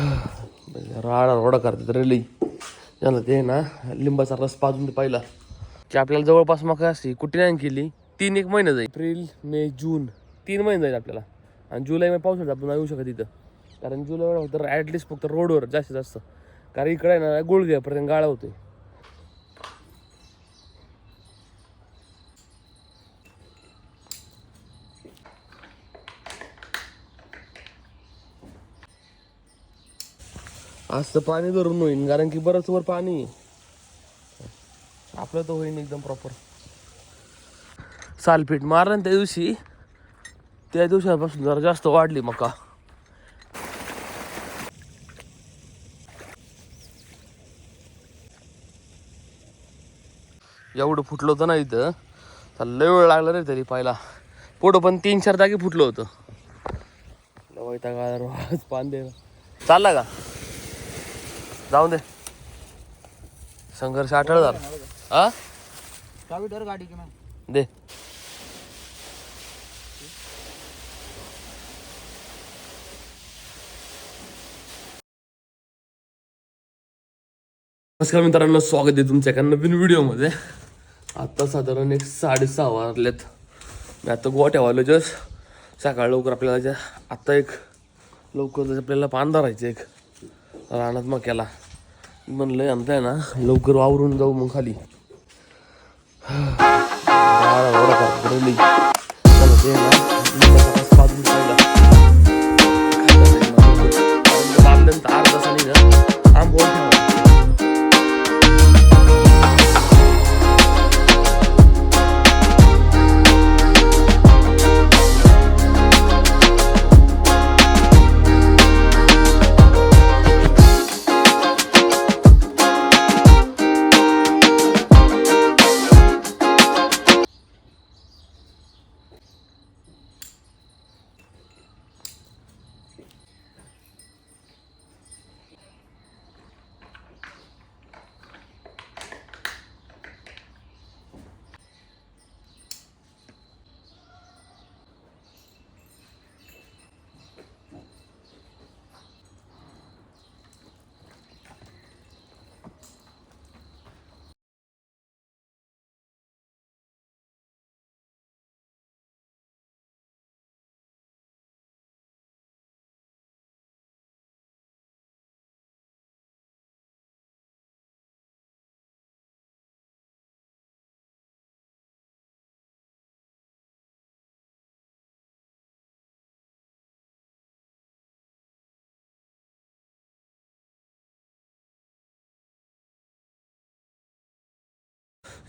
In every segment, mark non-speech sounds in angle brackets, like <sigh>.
राडा रोडा करतात रे लई. याला ते ना लिंबाचा रस पाजून ते पाहिला. की आपल्याला जवळपास मग असते कुठे नाही केली तीन एक महिना जाईल. एप्रिल मे जून तीन महिने जाईल आपल्याला. आणि जुलै मध्ये पावसाळ्यात आपण येऊ शकत इथं. कारण जुलै फक्त ॲटलिस्ट फक्त रोडवर जास्तीत जास्त. कारण इकडे ना ना गुळघ्यापर्यंत गाळा होतोय. आज तर पाणी धरून होईन कारण की बरंच वर पाणी आपलं तर होईन एकदम प्रॉपर सालपीठ मारलं ना त्या दिवशी त्या दिवसापासून जरा जास्त वाढली मका. एवढं फुटलं होतं ना इथं. लय वेळ लागला रे तरी पाहिला पुढं पण तीन चार जागी फुटलं होतं. वैताग पान दे चालला का? जाऊन दे. संघर्ष आठवळ झाला. हा चावी डर गाडी की दे. नमस्कार मित्रांनो स्वागत आहे तुमच्या एका नवीन व्हिडिओमध्ये. आता साधारण एक साडेसहा वाजलेत. मी आता गोट्या वालो जस्ट. सकाळ लवकर आपल्याला ज्या आता एक लवकर आपल्याला पान धरायचं एक. रानात मक्याला म्हणलं आमचं आहे ना लवकर वावरून जाऊ मग खाली. गाडा घोडा करतात रे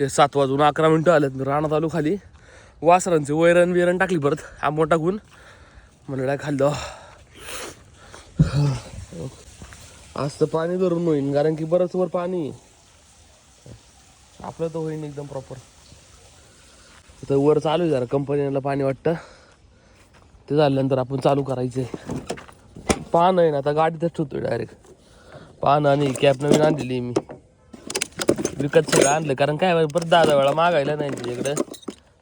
हे सात वाजून अकरा मिनटं आलेत. मी रानात आलो खाली. वासरांचे वैरण बिरण टाकली परत. आंबो टाकून. म्हणलं खाल्लं. आज तर पाणी धरून होईन कारण की बरंच वर पाणी. आपलं तर होईन एकदम प्रॉपर तर वर चालू आहे जरा कंपनीला पाणी वाटतं. ते झाल्यानंतर आपण चालू करायचे. पान आहे ना आता गाडीतच ठेवतोय डायरेक्ट पान आणि कॅप नवीन आणलेली मी. विकत सगळं आणलं. कारण काय परत दहा वेळा मागायला नाही तिच्याकडे.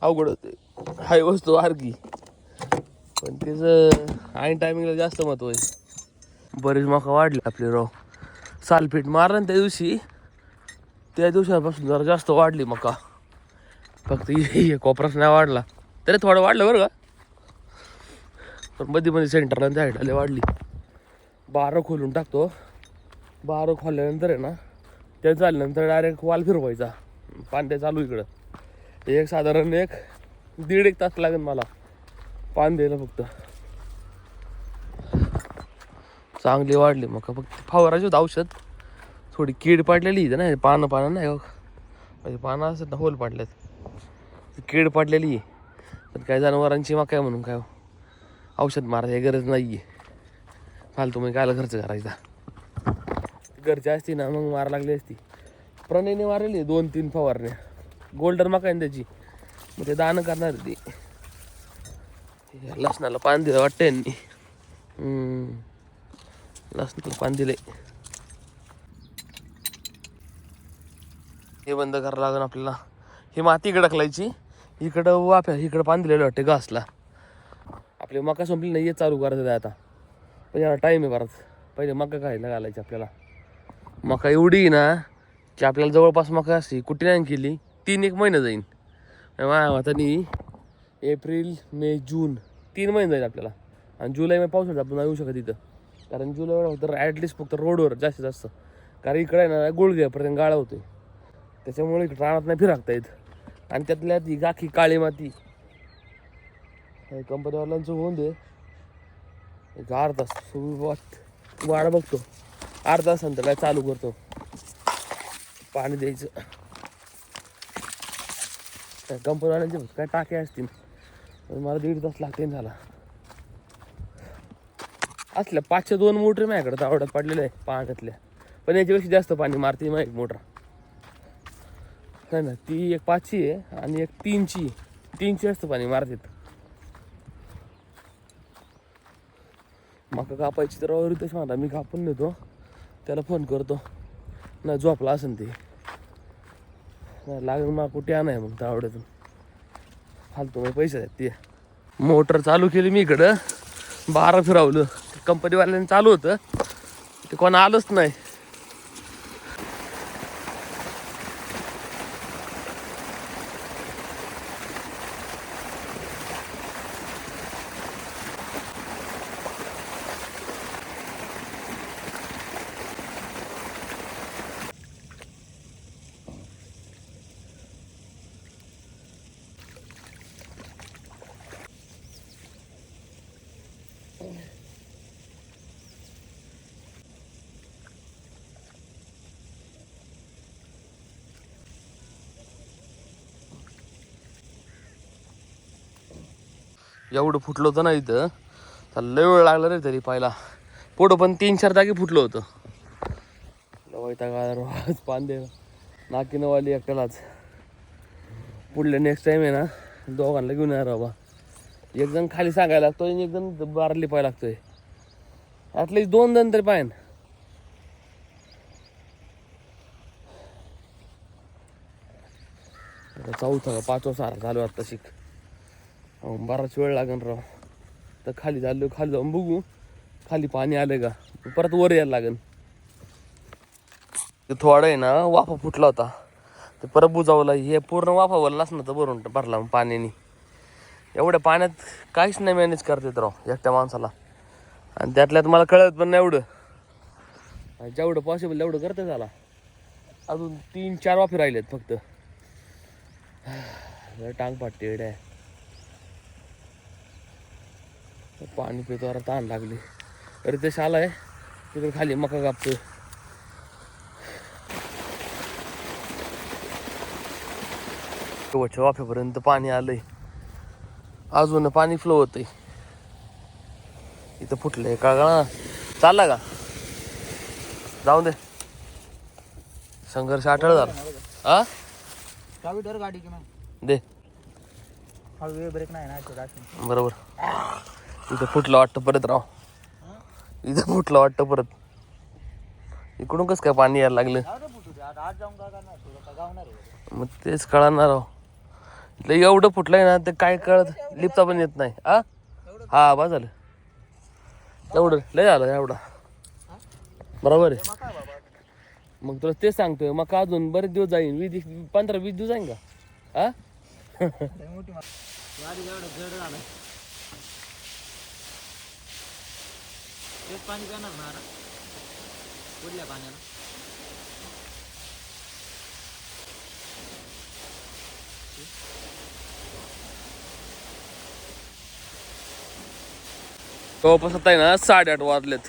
अवघड होते हाय वस्तू आरगी पण त्याचं आईन टायमिंगला जास्त महत्त्व आहे. बरीच मका वाढली आपली राव. सालपीठ मारलं त्या दिवशी. त्या दिवसापासून जरा जास्त वाढली मका. फक्त हे- कोपराच नाही वाढला. तरी थोडं वाढलं बरं का. पण मध्ये मध्ये सेंटरला त्या हाईटला वाढली. बारं खोलून टाकतो. बारं खोलल्यानंतर आहे ना ते झाल्यानंतर डायरेक्ट वाल फिरवायचा. पांद्या चालू इकडं. एक साधारण एक दीड एक तास लागेल मला. पान द्यायला फक्त. चांगली वाढली. मग फक्त फवाराची होतं औषध. थोडी कीड पाडलेली इथं नाही पानं पानं नाही हो म्हणजे पानं असतात ना होल पाडल्यात. कीड पाडलेली. आहे पण काय जनावरांची मग काय म्हणून काय हो. औषध मारायची गरज नाही आहे फालतू मग कायला खर्च करायचा. गरजा असती ना मग मार लागली असती. प्रणयने मारलेली दोन तीन फवारण्या. गोल्डन मका आहे ना त्याची. मग ते दान करणार ती. लसणाला पान दिलं वाटतं यांनी. लसणाला पान दिले हे बंद करावं लागेल आपल्याला. ही माती इकडं ढकलायची इकडं वाफ्या इकडं पान दिलेलं वाटते घासला. आपली मका संपली नाही हे चालू करायचं आता. पण याला टाईम आहे परत. पहिले मका खायला घालायची आपल्याला. मका एवढी ना की आपल्याला जवळपास मका अशी कुठे नाही केली तीन एक महिना जाईन. माझ्या हाताने एप्रिल मे जून तीन महिने जाईल आपल्याला. आणि जुलै पाऊस पावसाळ्यात आपण येऊ शकत तिथं कारण जुलैवर फक्त ॲटलिस्ट फक्त रोडवर जास्तीत जास्त. कारण इकडे आहे ना गुळघ्यापर्यंत गाळा होते. त्याच्यामुळे इकडे रानात नाही फिरकता येत. आणि त्यातल्या ती गाखी काळी माती. कंपनीवाल्यांचं होऊन दे. एक अर्धा तास. वाट वाढ बघतो. अर्धा तासानंतर काय चालू करतो. पाणी द्यायचं. कंपनीवाल्यांचे काय टाके असतील. पण मला दीड तास लागते झाला. असल्या पाचशे दोन मोटर माझ्याकडे आवडत पडलेलं आहे पाण्यातल्या. पण याच्यापेक्षा जास्त पाणी मारते मग एक मोटर. नाही ना ती एक पाचशे आहे आणि एक तीनची तीनची जास्त पाणी मारतात. मका कापायची तर तशी म्हणता मी कापून नेतो. त्याला फोन करतो. नाही झोपला असेल ते. नाही लागेल मग कुठे आणाय मग त्या आवड्यातून. मग पैसे आहेत ते. मोटर चालू केली मी इकडं. बारा फिरवलं. कंपनीवाल्याने चालू होतं. ते कोण आलंच नाही. एवढं फुटलं होतं ना इथं. तर लय वेळ लागला रे तरी पाहिला पोटं पण तीन चार जागी फुटलं होतं. वैताग पान दे नाकी नवाली एकट्यालाच पुढल्या नेक्स्ट टाइम आहे ना दोघांना घेऊन येणार बाबा. एक जण खाली सांगायला लागतो आणि एक जण बारली पाहायला लागतोय. ॲटलिस्ट दोन जण तरी पाहिन. चौथा पाचवा सारा चालू आता शिक. अहो, बराच वेळ लागेल राव. तर खाली झालं खाली जाऊन बघू. खाली पाणी आलं का? परत वर यायला लागेल ते थोडं आहे ना वाफा फुटला होता. ते परत बुजावला. हे पूर्ण वाफा वरलाच ना तर भरून भरला मग पाण्याने. एवढ्या पाण्यात काहीच नाही मॅनेज करता येत राव एकट्या माणसाला. आणि त्यातल्यात मला कळत पण नाही एवढं. जेवढं पॉसिबल तेवढं करते झाला. अजून तीन चार वाफे राहिलेत फक्त. <sighs> टांग पाटते आहे पाणी पितो ताण लागली. अरे ते शाला आहे तिकडे खाली मका कापतोय. शेवटच्या वाफेपर्यंत पाणी आलंय. अजून पाणी फ्लो होतंय. इथं फुटलंय का चालला का? जाऊ दे. संघर्ष आठळ झाला. हा गाडी दे. ब्रेक नाही बरोबर. इथं फुटलं वाटतं परत राव. इथं फुटलं वाटतं परत. इकडून कसं काय पाणी यायला लागलं? मग तेच कळणार राव. इथलं एवढं फुटलंय ना ते काय कळत लिपता पण येत नाही. आ? हा बा झालं. एवढं लय झालं एवढा. बरोबर आहे. मग तुला तेच सांगतोय मग अजून बरेच दिवस जाईन. वीस पंधरा वीस दिवस जाईन का? हा मोठी मा- गाडी एवढं जड झालं तेच पाणी पिणार ना आता कुठल्या पाण्याला जवळपास आता आहे ना साडेआठ वाजलेत.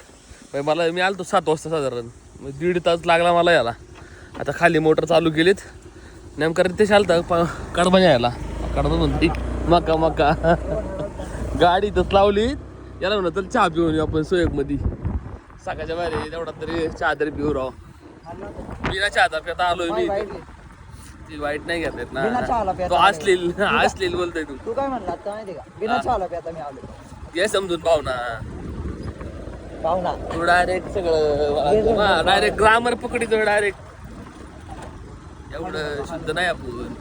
म्हणजे मला मी आलतो सात वाजता साधारण. मग दीड तास लागला मला याला आता खाली मोटर चालू केलीत. नेमकं ते चालतं प कडबा यायला कडबा म्हणते मका मका. <laughs> गाडी तर लावली याला म्हणत चल चहा पिऊन येऊ आपण सोयकमध्ये. सकाळच्या बाहेर तेवढा तरी चहा तरी पिऊ राव. बिना चहा पिता आलोय मी. ती वाईट नाही घेत आहेत बिना चहाला ना तो असलेल असलेल बोलतोय तू. तू काय म्हणला आता माहिती का? बिना चहाला मी आलो घे समजून पाहुणा. पाहुणा. तू डायरेक्ट सगळं डायरेक्ट ग्रामर पकडितो डायरेक्ट एवढं शुद्ध नाही आपण.